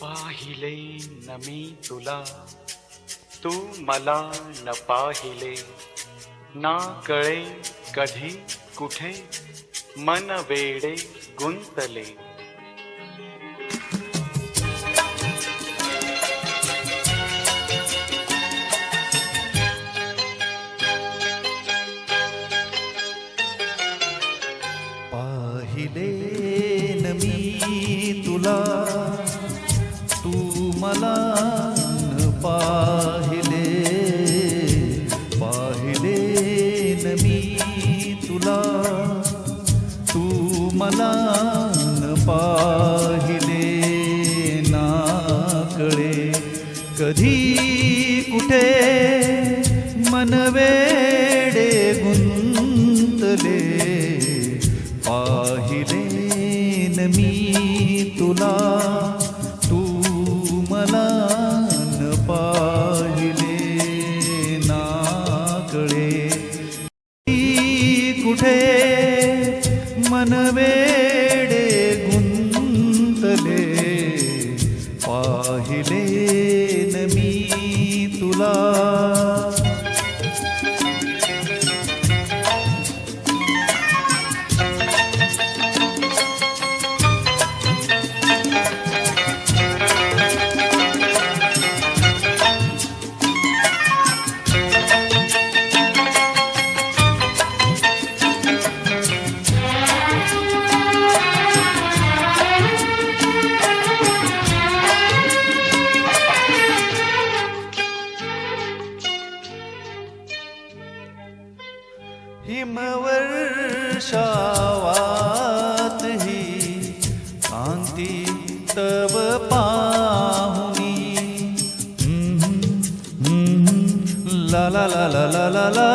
पाहिले न मी तुला तू मला न पाहिले. ना कळे कधी कुठे मन वेडे गुंतले. कधी कुठे मनवेडे गुंतले. पाहिलेन मी तुला तू मला न पाहिले नाकळे कुठे मनवे हिमवर्षावात ही कांती तव पाहुनी. ला ला ला ला ला ला. ला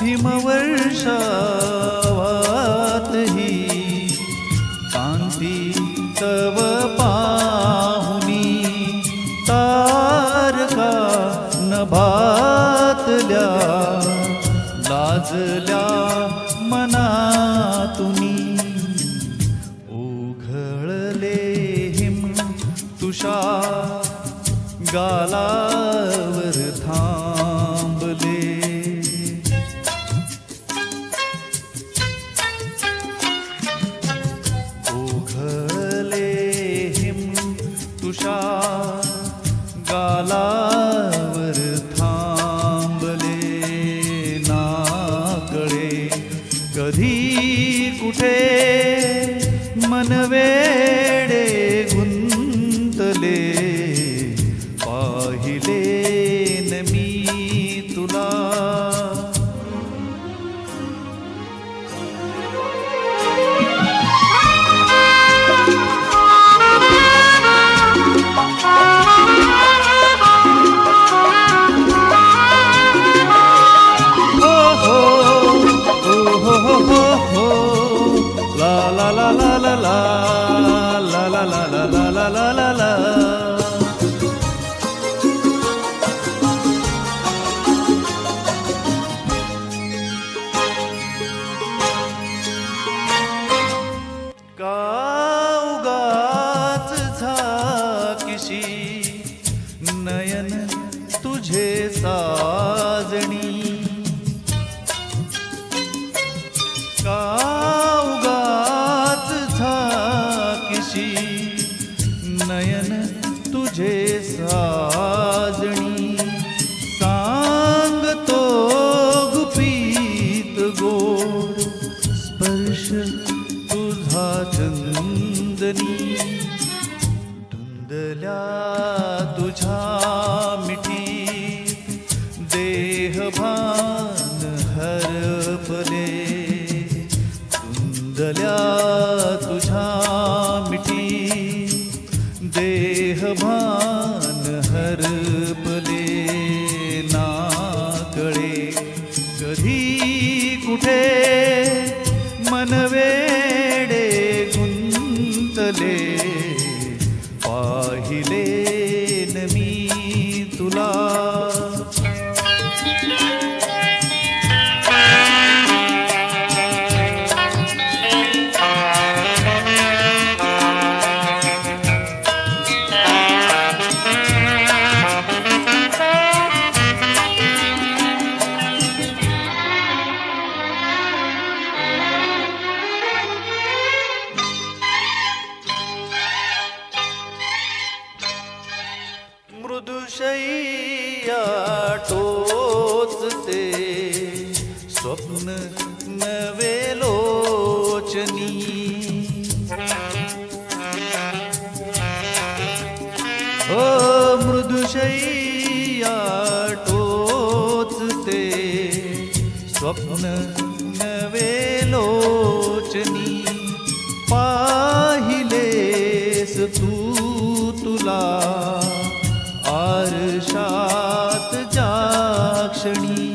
हिमवर्षावात ही कांती तव उषा गालावर थांबले. ओघले हिम तुषा गालावर थांबले. नाकडे कधी la la la la. किसी नयन तुझे सा भान हरपले सुंदल्या लोचनी ओ मृदुशैया टोचते स्वप्न नवे लोचनी पाहिलेस तू तुला आरशात जाक्षणी।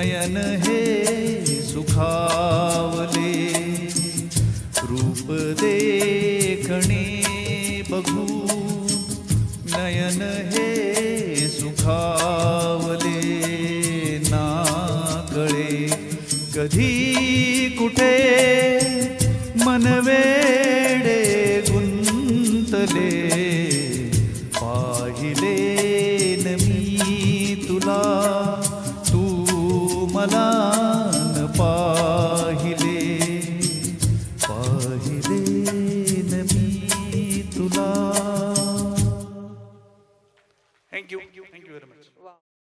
नयन हे सुखावले. रूप देखणे बघू. नयन हे सुखावले. ना कळे कधी कुठे Love.